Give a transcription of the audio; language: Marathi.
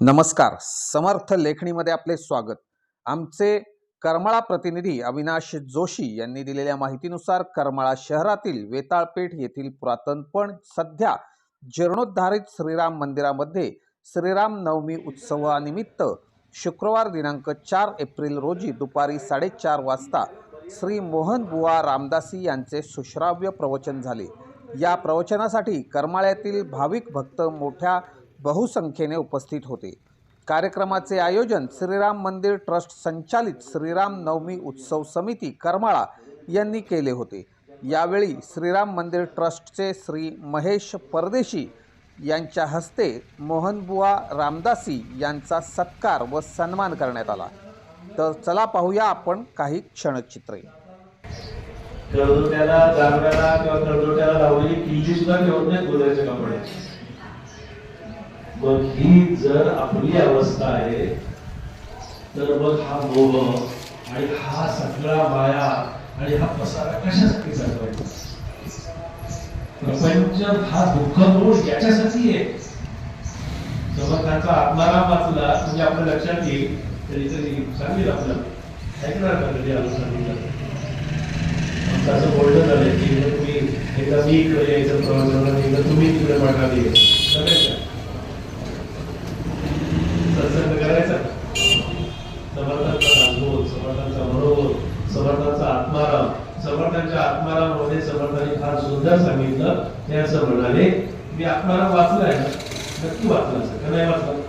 नमस्कार. समर्थ लेखणीमध्ये आपले स्वागत. आमचे करमाळा प्रतिनिधी अविनाश जोशी यांनी दिलेल्या माहितीनुसार करमाळा शहरातील वेताळपेठ येथील पुरातन पण सध्या जीर्णोद्धारित श्रीराम मंदिरामध्ये श्रीराम नवमी उत्सवानिमित्त शुक्रवार दिनांक चार एप्रिल रोजी दुपारी साडेचार वाजता श्री मोहन बुवा रामदासी यांचे सुश्राव्य प्रवचन झाले. या प्रवचनासाठी करमाळ्यातील भाविक भक्त मोठ्या बहुसंख्येने उपस्थित होते. कार्यक्रमाचे आयोजन श्रीराम मंदिर ट्रस्ट संचालित श्रीराम नवमी उत्सव समिती करमाळा यांनी केले होते. यावेळी श्रीराम मंदिर ट्रस्टचे श्री महेश परदेशी यांच्या हस्ते मोहनबुवा रामदासी यांचा सत्कार व सन्मान करण्यात आला. तर चला पाहूया आपण काही क्षणचित्रे. तळजोट्याला जांभळ्याला किंवा तळजोट्याला लावलेली किल्ली सुद्धा ठेवत नाही गोदऱ्याच्या कपड्यात. मग ही जर आपली अवस्था आहे तर मग हा मोह आणि हा सगळा माया आणि हा पसारा कशासाठी चालवायचा प्रपंच हा दुःख मूळ याच्यासाठी आहे. त्याचा आत्माराम वाचला म्हणजे आपल्या लक्षात येईल. तरी तरी सांगेल आपल्याला. ऐकणार का कधी आलो सांगितलं? असं बोलणं झालंय की तुम्ही एकदा मी इकडे यायचं प्रवासाला एकदा तुम्ही तिकडे पाठवावी करायचं समर्थांचा राजबोध समर्थांचा मनोबोध समर्थांचा आत्माराम. समर्थांच्या आत्मारामध्ये समर्थांनी फार सुंदर सांगितलं. ते असं म्हणाले. मी आत्माराम वाचलाय ना? नक्की वाचला असं का नाही वाचला?